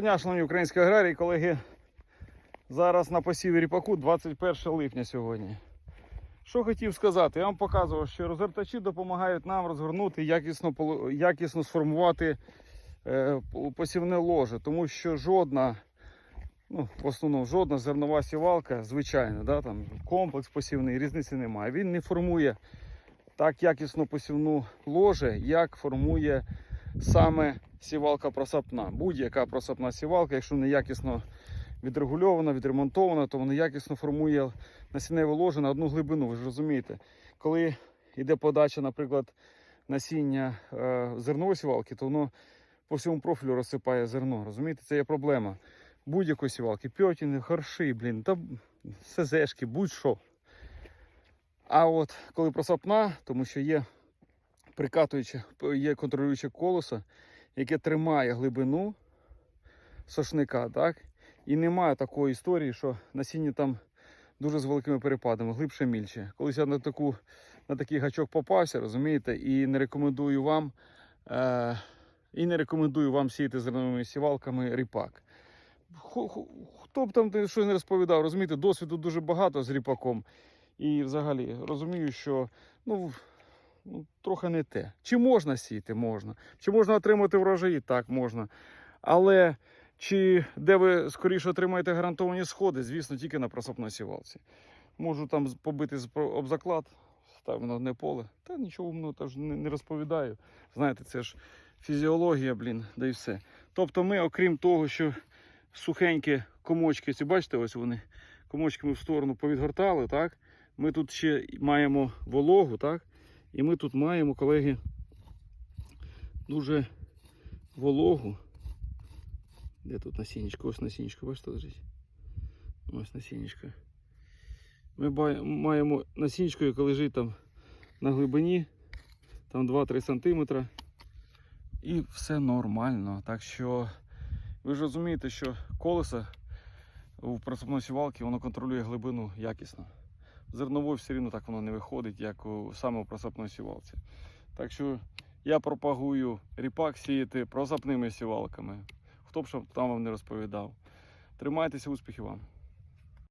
Дня, шановні українські аграрії, колеги. Зараз на посіві ріпаку 21 липня сьогодні. Що хотів сказати, я вам показував, що розгортачі допомагають нам розгорнути, якісно, якісно сформувати е, посівне ложе, тому що жодна, ну, в основному жодна зернова сівалка, звичайно, да, там, комплекс посівний, різниці немає. Він не формує так якісно посівну ложе, як формує саме сівалка просапна. Будь-яка просапна сівалка, якщо не якісно відрегульована, відремонтована, то вона якісно формує насінневе ложе на одну глибину. Ви ж розумієте, коли йде подача, наприклад, насіння е, зернової сівалки, то воно по всьому профілю розсипає зерно. Розумієте, це є проблема. Будь-якої сівалки, пьотіни, горши, блін, та СЗшки, будь-що. А от коли просапна, тому що є прикатуюче, є контролююче колесо, яке тримає глибину сошника, так? І немає такої історії, що насіння там дуже з великими перепадами, глибше мільче. Колись я на, таку, на такий гачок попався, розумієте, і не рекомендую вам, е, і не рекомендую вам сіяти зерновими сівалками ріпак. Хто б там щось не розповідав, розумієте, досвіду дуже багато з ріпаком. І взагалі розумію, що ну, ну, трохи не те. Чи можна сіяти? Можна. Чи можна отримати врожаї? Так, можна. Але чи де ви скоріше отримаєте гарантовані сходи? Звісно, тільки на просопній сівалці. Можу там побити об заклад, ставлю на одне поле. Та нічого умного теж не розповідаю. Знаєте, це ж фізіологія, блін, да і все. Тобто ми, окрім того, що сухенькі комочки, ці бачите, ось вони комочки ми в сторону повідгортали, так? Ми тут ще маємо вологу, так? І ми тут маємо, колеги, дуже вологу. Де тут насіннячко? Ось насіннячко, бачите, лежить? Ось насіннячко. Ми маємо насіннячко, яке лежить там на глибині, там 2-3 см. І все нормально. Так що ви ж розумієте, що колесо у прицепної сівалки воно контролює глибину якісно. Зернової все рівно так воно не виходить, як у саме у просапної сівалці. Так що я пропагую ріпак сіяти просапними сівалками. Хто б що там вам не розповідав. Тримайтеся, успіхів вам!